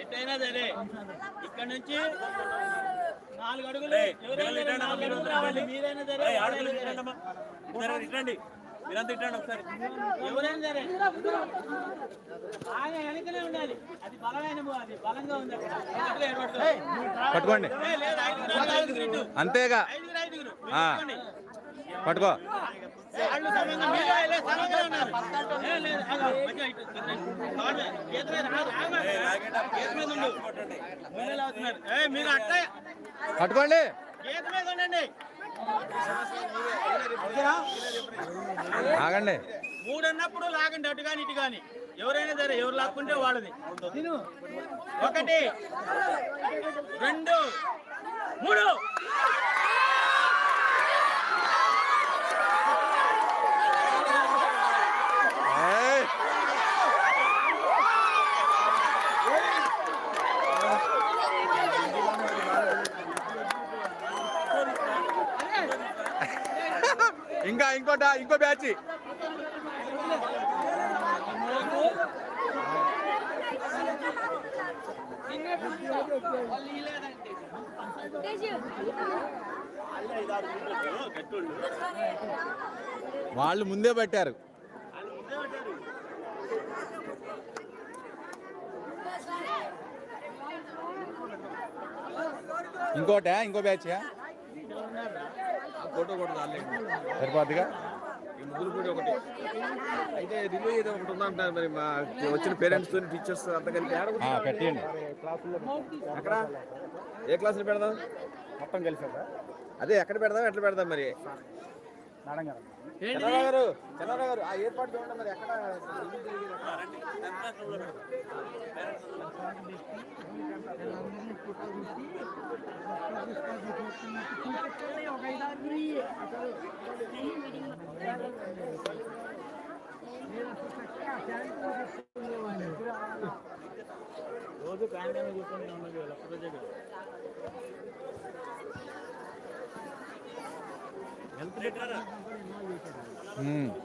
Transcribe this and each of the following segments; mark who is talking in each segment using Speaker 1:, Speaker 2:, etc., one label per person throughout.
Speaker 1: ఎట్టయినా సరే ఇక్కడ నుంచి నాలుగు అడుగులు మీరైనా సరే
Speaker 2: ఇట్రండి మీరంతా ఇట్రండి ఒకసారి.
Speaker 1: సరే. ఎవరైనా సరే. ఆయన వెనకనే ఉండాలి. అది బలమైన అది బలంగా ఉంది.
Speaker 3: పట్టుకోండి. అంతేగా. పట్టుకో.
Speaker 1: వాళ్ళు మీరు ఉన్నారు. అట్లే
Speaker 3: పట్టుకోండి.
Speaker 1: గీత మీద ఉండండి.
Speaker 3: ఆగండి.
Speaker 1: మూడు అన్నప్పుడు లాగండి అటు కానీ ఇటు కానీ ఎవరైనా సరే ఎవరు లాక్కుంటే వాళ్ళది. ఒకటి రెండు మూడు.
Speaker 3: ఇంకా ఇంకోట ఇంకో బ్యాచ్. వాళ్ళు ముందే పెట్టారు. ఇంకోట ఇంకో బ్యాచ్
Speaker 4: ఫోటో కూడా
Speaker 3: సరిపోద్దిగా?
Speaker 4: ఈ ముగ్గురు కూడా ఒకటి. అయితే రివ్యూ ఏదో ఒకటి ఉందంటారు మరి మా వచ్చిన పేరెంట్స్తో టీచర్స్ అంతా కలిపి
Speaker 3: పెట్టేయండి.
Speaker 4: ఎక్కడ? ఏ క్లాసులు పెడదాం?
Speaker 3: మొత్తం కలిసి
Speaker 4: అదే ఎక్కడ పెడదాం ఎట్లా పెడదాం మరి? చంద్రబాబు గారు చంద్రబాబు గారు ఆ ఏర్పాటు చూడండి మరి ఎక్కడ?
Speaker 1: రోజు కాంగ్రెస్ కూర్చొని ఉన్నది వీళ్ళ ప్రజలు
Speaker 3: ఉమ్.
Speaker 1: బాబా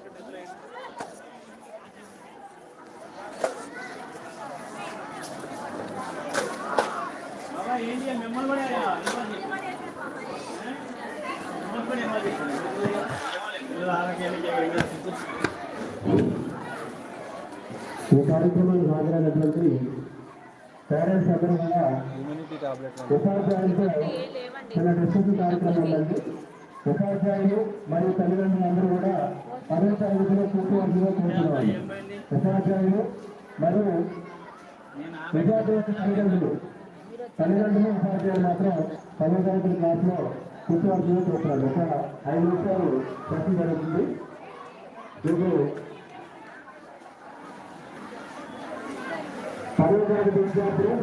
Speaker 5: ఈ కార్యక్రమానికి హాజరైనటువంటి పేరెంట్స్ అందరూ కూడా ఉపాధ్యాయులతో తన డ్రెస్సింగ్ కార్యక్రమం ఉందండి ఉపాధ్యాయులు మరియు తల్లిదండ్రులు అందరూ కూడా పదో తరగతిలో కూర్చోవలసిందిగా కోరుతున్నారు ఉపాధ్యాయులు మరియు విద్యార్థుల తల్లిదండ్రులు తల్లిదండ్రులు ఉపాధ్యాయులు మాత్రం పదో తరగతి క్లాస్లో కూర్చోవలసిందిగా కోరుతున్నారు ఒక ఐదు నిమిషాలు ప్రశ్న జరుగుతుంది. ఇప్పుడు పదో తరగతి విద్యార్థులు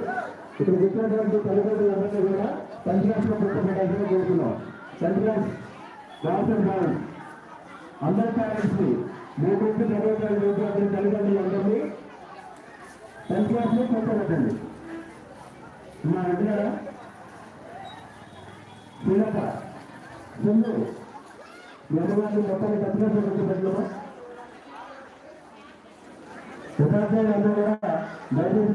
Speaker 5: ఇక్కడ వచ్చినటువంటి తల్లిదండ్రులందరినీ కూడా సెంట్రల్స్లో కూర్చోబెట్టాల్సిన కోరుతున్నాం సెంట్రల్స్ గర్ల్స్ అండ్ బాయ్స్ అందరి పేరెంట్స్ని మూడు నుంచి పదో తరగతి విద్యార్థుల తల్లిదండ్రులందరినీ సెంట్రల్స్లో పెట్టబెట్టండి మా దగ్గర శ్రీలత సింధు మీ అమ్మగారిని మొత్తం సెంట్రల్స్లో కూడా దయచేసి